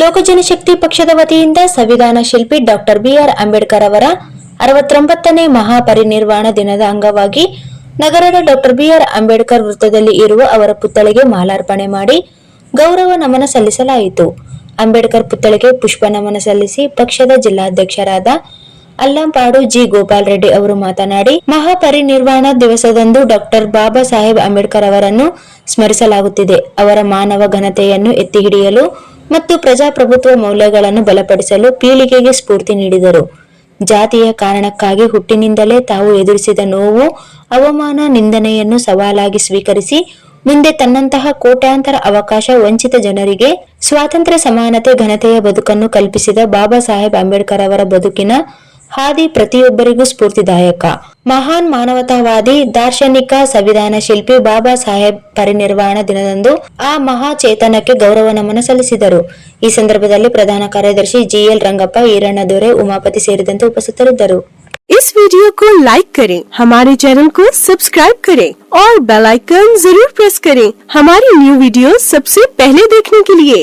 ಲೋಕಜನಶಕ್ತಿ ಪಕ್ಷದ ವತಿಯಿಂದ ಸಂವಿಧಾನ ಶಿಲ್ಪಿ ಡಾಕ್ಟರ್ ಬಿಆರ್ ಅಂಬೇಡ್ಕರ್ ಅವರ ಅರವತ್ತೊಂಬತ್ತನೇ ಮಹಾಪರಿನಿರ್ವಾಣ ದಿನದ ಅಂಗವಾಗಿ ನಗರದ ಡಾಕ್ಟರ್ ಬಿಆರ್ ಅಂಬೇಡ್ಕರ್ ವೃತ್ತದಲ್ಲಿ ಇರುವ ಅವರ ಪುತ್ಥಳಿಗೆ ಮಾಲಾರ್ಪಣೆ ಮಾಡಿ ಗೌರವ ನಮನ ಸಲ್ಲಿಸಲಾಯಿತು. ಅಂಬೇಡ್ಕರ್ ಪುತ್ಥಳಿಗೆ ಪುಷ್ಪ ನಮನ ಸಲ್ಲಿಸಿ ಪಕ್ಷದ ಜಿಲ್ಲಾಧ್ಯಕ್ಷರಾದ ಅಲ್ಲಂಪಾಡು ಜಿ ಗೋಪಾಲ್ ರೆಡ್ಡಿ ಅವರು ಮಾತನಾಡಿ, ಮಹಾಪರಿನಿರ್ವಾಣ ದಿವಸದಂದು ಡಾಕ್ಟರ್ ಬಾಬಾ ಸಾಹೇಬ್ ಅಂಬೇಡ್ಕರ್ ಅವರನ್ನು ಸ್ಮರಿಸಲಾಗುತ್ತಿದೆ. ಅವರ ಮಾನವ ಘನತೆಯನ್ನು ಎತ್ತಿ ಹಿಡಿಯಲು ಮತ್ತು ಪ್ರಜಾಪ್ರಭುತ್ವ ಮೌಲ್ಯಗಳನ್ನು ಬಲಪಡಿಸಲು ಪೀಳಿಗೆಗೆ ಸ್ಫೂರ್ತಿ ನೀಡಿದರು. ಜಾತಿಯ ಕಾರಣಕ್ಕಾಗಿ ಹುಟ್ಟಿನಿಂದಲೇ ತಾವು ಎದುರಿಸಿದ ನೋವು, ಅವಮಾನ, ನಿಂದನೆಯನ್ನು ಸವಾಲಾಗಿ ಸ್ವೀಕರಿಸಿ ಮುಂದೆ ತನ್ನಂತಹ ಕೋಟ್ಯಾಂತರ ಅವಕಾಶ ವಂಚಿತ ಜನರಿಗೆ ಸ್ವಾತಂತ್ರ್ಯ ಸಮಾನತೆ ಘನತೆಯ ಬದುಕನ್ನು ಕಲ್ಪಿಸಿದ ಬಾಬಾ ಸಾಹೇಬ್ ಅಂಬೇಡ್ಕರ್ ಅವರ ಬದುಕಿನ ಹಾದಿ ಪ್ರತಿಯೊಬ್ಬರಿಗೂ ಸ್ಫೂರ್ತಿದಾಯಕ ಮಹಾನ್ ಮಾನವತಾವಾದಿ ದಾರ್ಶನಿಕ ಸಂವಿಧಾನ ಶಿಲ್ಪಿ ಬಾಬಾ ಸಾಹೇಬ್ ಪರಿನಿರ್ವಾಣ ದಿನದಂದು ಆ ಮಹಾ ಚೇತನಕ್ಕೆ ಗೌರವ ನಮನ ಸಲ್ಲಿಸಿದರು ಈ ಸಂದರ್ಭದಲ್ಲಿ ಪ್ರಧಾನ ಕಾರ್ಯದರ್ಶಿ ಜಿಎಲ್ ರಂಗಪ್ಪ ಈರಣ್ಣ ದೊರೆ ಉಮಾಪತಿ ಸೇರಿದಂತೆ ಉಪಸ್ಥಿತರಿದ್ದರು इस वीडियो को लाइक करें हमारे चैनल को सब्सक्राइब करें और बेल आइकन जरूर प्रेस करें हमारी न्यू वीडियो सबसे पहले देखने के लिए